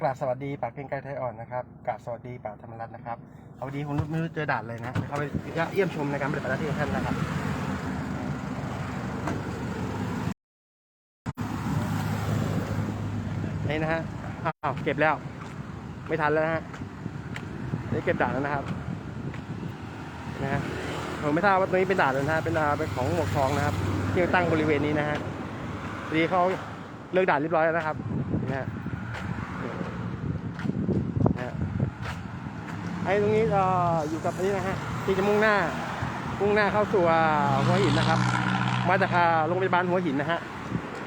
กราบสวัสดีป่าเกรงไกรไทยอ่อนนะครับกราบสวัสดีป่าธรรมรัตน์นะครับเอาวันนี้ผมไม่รู้เจอด่านเลยนะเขาไปเยี่ยมชมในการปฏิบัติหน้าที่ของท่านนะครับนี่นะฮะอ้าวเก็บแล้ว ไม่ทันแล้วนะฮะนี่เก็บด่านแล้วนะครับนะฮะผมไม่ทราบว่าตรงนี้เป็นด่านเลยนะฮะเป็นด่านเป็นของหมวกทองนะครับที่ตั้งบริเวณนี้นะฮะดีเขาเลิกด่านเรียบร้อยแล้วนะครับนะฮะไอ้ตรงนี้ก็อยู่กับอันนี้นะฮะที่จะมุ่งหน้า มุ่งหน้าเข้าสู่หัวหินนะครับ มาจากอ่าโรงพยาบาลหัวหินนะฮะ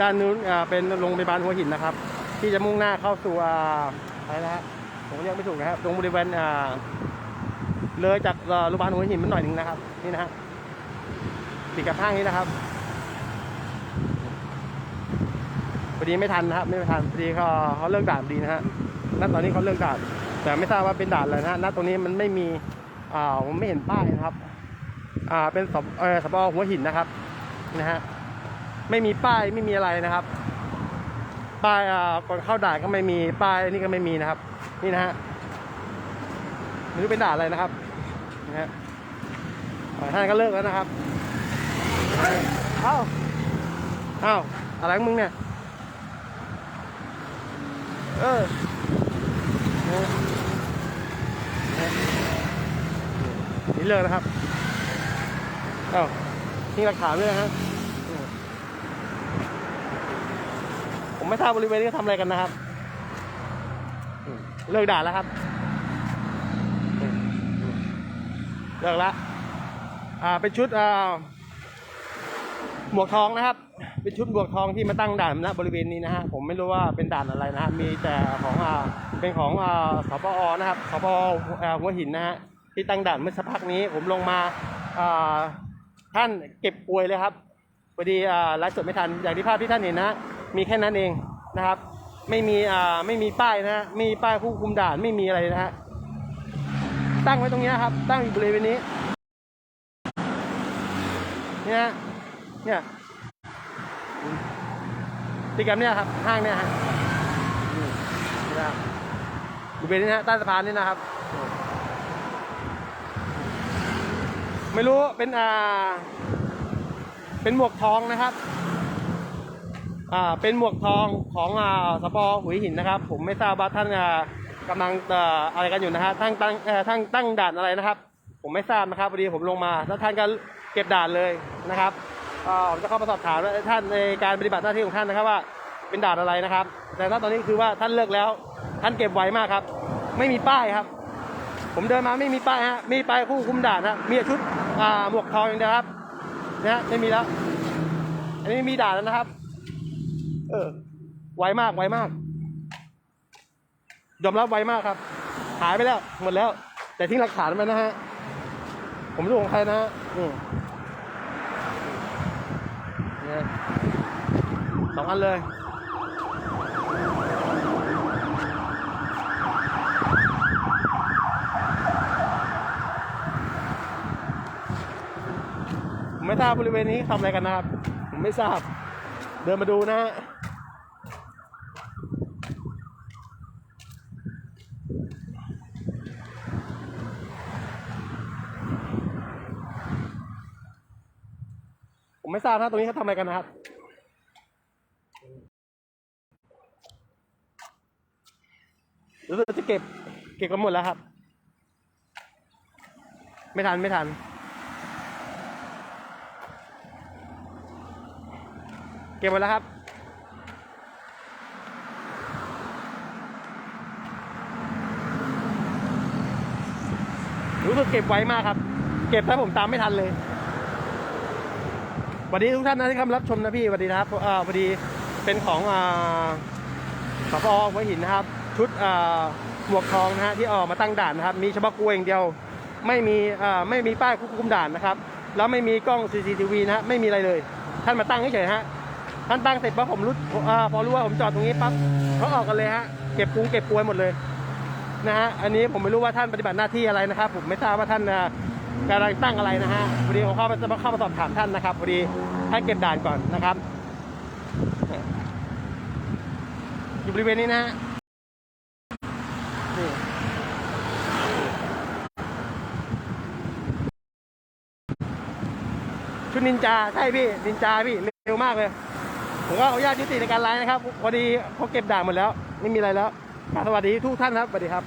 ด้านนู้นเป็นโรงพยาบาลหัวหินนะครับ ที่จะมุ่งหน้าเข้าสู่อะไรนะฮะผมเรียกไม่ถูกนะครับตรงบริเวณเลยจากโรงพยาบาลหัวหินมันหน่อยหนึ่งนะครับ นี่นะฮะติดกับห้างนี้นะครับพอดีไม่ทันนะครับ ไม่ทันพอดีเขาเขาเลิกด่านพอดีนะฮะณตอนนี้เขาเลิกด่าน แต่ไม่ทราบว่าเป็นด่านอะไรนะณตรงนี้มันไม่มีอ่าผมไม่เห็นป้ายนะครับ อ่าเป็นสบเออสบหัวหินนะครับนะฮะไม่มีป้ายไม่มีอะไรนะครับ ป้ายอ่าก่อนเข้าด่านก็ไม่มีป้ายนี่ก็ไม่มีนะครับ นี่นะฮะไม่รู้เป็นด่านอะไรนะครับนะฮะท่านก็เลิกแล้วนะครับเอ้าเอ้าอะไรของมึงเนี่ย เออ นี่เลิกนะครับเอ้านี่หลักฐานด้วยนะฮะผมไม่ทราบบริเวณนี้เขาทำอะไรกันนะครับ เลิกด่าแล้วครับ เลิกละอ่าเป็นชุดอ่าหมวกทองนะครับ เป็นชุดหมวกทองที่มาตั้งด่านณบริเวณนี้นะฮะผมไม่รู้ว่าเป็นด่านอะไรนะฮะมีแต่ของอ่าเป็นของอ่าสปอนะครับสปอหัวหินนะฮะ ที่ตั้งด่านเมื่อสักพักนี้ ผมลงมาท่านเก็บป่วยเลยครับพอดีอ่าไลฟ์สดไม่ทันอย่างที่ภาพที่ท่านเห็นนะ มีแค่นั้นเองนะครับ ไม่มีไม่มีป้ายนะฮะไม่มีป้ายผู้คุมด่านไม่มีอะไรนะฮะตั้งไว้ตรงนี้ครับ ตั้งอยู่บริเวณนี้เนี่ยเนี่ยติดกับเนี่ยครับห้างเนี่ยฮะนี่นะครับบริเวณนี้นะฮะใต้สะพานนี่นะครับ ไม่รู้เป็นอ่า เป็นหมวกทองนะครับอ่าเป็นหมวกทองของอ่าสปอหุยหินนะครับ ผมไม่ทราบว่าท่านอ่ากำลังอ่ออะไรกันอยู่นะฮะตั้งตั้งเอ่อตั้งตั้งด่านอะไรนะครับ ผมไม่ทราบนะครับพอดีผมลงมาแล้วท่านก็เก็บด่านเลยนะครับก็ผมจะเข้ามาสอบถามว่าท่านในการปฏิบัติหน้าที่ของท่านนะครับว่าเป็นด่านอะไรนะครับ แต่ณตอนนี้คือว่าท่านเลิกแล้ว ท่านเก็บไวมากครับ ไม่มีป้ายครับ ผมเดินมาไม่มีป้ายฮะ มีป้ายผู้คุมด่านฮะ มีชุดอ่าหมวกทองอย่างเดียวครับนะฮะไม่มีแล้ว อันนี้มีด่านแล้วนะครับ เออ ไวมากไวมาก ยอมรับไวมากครับ หายไปแล้ว หมดแล้ว แต่ทิ้งหลักฐานไว้นะฮะ ผมรู้ของใครนะฮะนี่นี่ฮะสองอันเลย ผมไม่ทราบบริเวณนี้ทำอะไรกันนะครับ ผมไม่ทราบ เดินมาดูนะฮะผมไม่ทราบนะตรงนี้เขาทำอะไรกันนะครับรู้สึกจะเก็บ เก็บกันหมดแล้วครับ ไม่ทัน ไม่ทัน เก็บหมดแล้วครับ รู้สึกเก็บไวมากครับ เก็บถ้าผมตามไม่ทันเลยสวัสดีทุกท่านนะที่เข้ามารับชมนะพี่สวัสดีนะครับอ่าพอดีเป็นของอ่าสปอหัวหินนะครับ ชุดอ่าหมวกทองนะฮะที่ออกมาตั้งด่านนะครับ มีเฉพาะกลวยอย่างเดียว ไม่มีอ่าไม่มีป้ายควบคุมด่านนะครับ แล้วไม่มีกล้อง CCTV นะฮะไม่มีอะไรเลย ท่านมาตั้งเฉยๆฮะ ท่านตั้งเสร็จปั๊บผมรู้พอรู้ว่าผมจอดตรงนี้ปั๊บเขาออกกันเลยฮะเก็บปูเก็บปวยหมดเลยนะฮะอันนี้ผมไม่รู้ว่าท่านปฏิบัติหน้าที่อะไรนะครับ ผมไม่ทราบว่าท่านกำลังตั้งอะไรนะฮะพอดีผมเข้ามาจะมาเข้ามาสอบถามท่านนะครับพอดีให้เก็บด่านก่อนนะครับอยู่บริเวณนี้นะฮะชุดนินจาใช่พี่นินจาพี่เร็วมากเลย ผมก็ขออนุญาตยุติในการไลฟ์นะครับพอดีเขาเก็บด่างหมดแล้ว ไม่มีอะไรแล้วสวัสดีทุกท่านครับสวัสดีครับ